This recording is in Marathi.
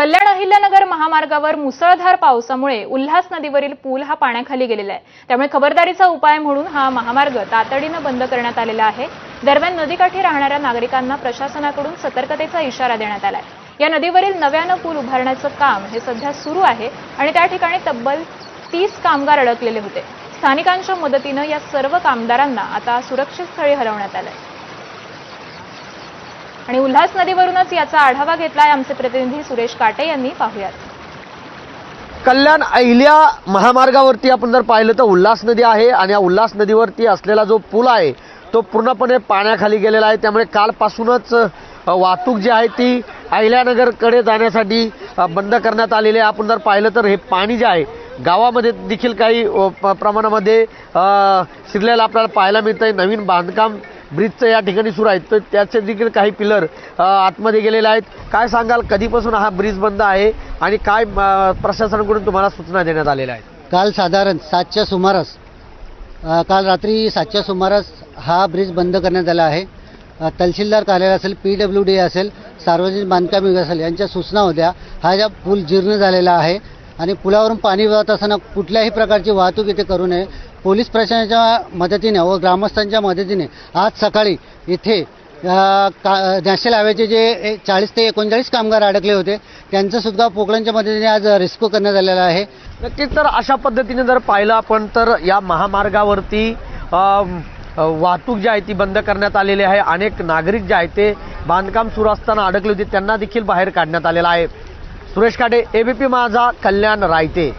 कल्याण अहिल्यानगर महामार्गावर मुसळधार पावसामुळे उल्हास नदीवरील पूल हा पाण्याखाली गेलेला आहे. त्यामुळे खबरदारीचा उपाय म्हणून हा महामार्ग तातडीनं बंद करण्यात आलेला आहे. दरम्यान नदीकाठी राहणाऱ्या नागरिकांना प्रशासनाकडून सतर्कतेचा इशारा देण्यात आलाय. या नदीवरील नव्यानं पूल उभारण्याचं काम हे सध्या सुरू आहे आणि त्या ठिकाणी तब्बल तीस कामगार अडकलेले होते. स्थानिकांच्या मदतीनं या सर्व कामगारांना आता सुरक्षित स्थळी हलवण्यात आलंय. आणि उल्हास नदीवरूनच याचा आढावा घेतलाय आमचे प्रतिनिधी सुरेश काटे यांनी. पाहुयात. कल्याण अहिल्या महामार्गावरती आपण जर पाहिलं तर उल्हास नदी आहे आणि या उल्हास नदीवरती असलेला जो पूल आहे तो पूर्णपणे पाण्याखाली गेलेला आहे. त्यामुळे कालपासूनच वाहतूक जी आहे ती अहिल्यानगरकडे जाण्यासाठी बंद करण्यात आलेली आहे. आपण जर पाहिलं तर हे पाणी जे आहे गावामध्ये देखील काही प्रमाणामध्ये शिरलेलं आपल्याला पाहायला मिळतं आहे नवीन बांधकाम ब्रिजचं या ठिकाणी सुरू आहे. तर त्याचे देखील काही पिलर आतमध्ये गेलेले आहेत. काय सांगाल कधीपासून हा ब्रिज बंद आहे आणि काय प्रशासनाकडून तुम्हाला सूचना देण्यात आलेल्या आहेत? काल साधारण सातच्या सुमारास काल रात्री सातच्या सुमारास हा ब्रिज बंद करण्यात आला आहे. तहसीलदार कार्यालय असेल पी डब्ल्यू डी असेल सार्वजनिक बांधकाम विभाग असेल यांच्या सूचना होत्या. हा ज्या पूल जीर्ण झालेला आहे आणि पुलावरून पाणी वाहत असताना कुठल्याही प्रकारची वाहतूक इथे करू नये. पोलीस प्रशासनाच्या मदतीने व ग्रामस्थांच्या मदतीने आज सकाळी इथे का नॅशनल हायवेचे जे चाळीस ते एकोणचाळीस कामगार अडकले होते त्यांचंसुद्धा पोकळांच्या मदतीने आज रेस्क्यू करण्यात आलेला आहे. नक्कीच तर अशा पद्धतीने जर पाहिलं आपण तर या महामार्गावरती वाहतूक जी आहे ती बंद करण्यात आलेली आहे. अनेक नागरिक जे आहेत ते बांधकाम सुरू असताना अडकले होते त्यांना देखील बाहेर काढण्यात आलेलं आहे. सुरेश काटे एबीपी माझा कल्याण रायते.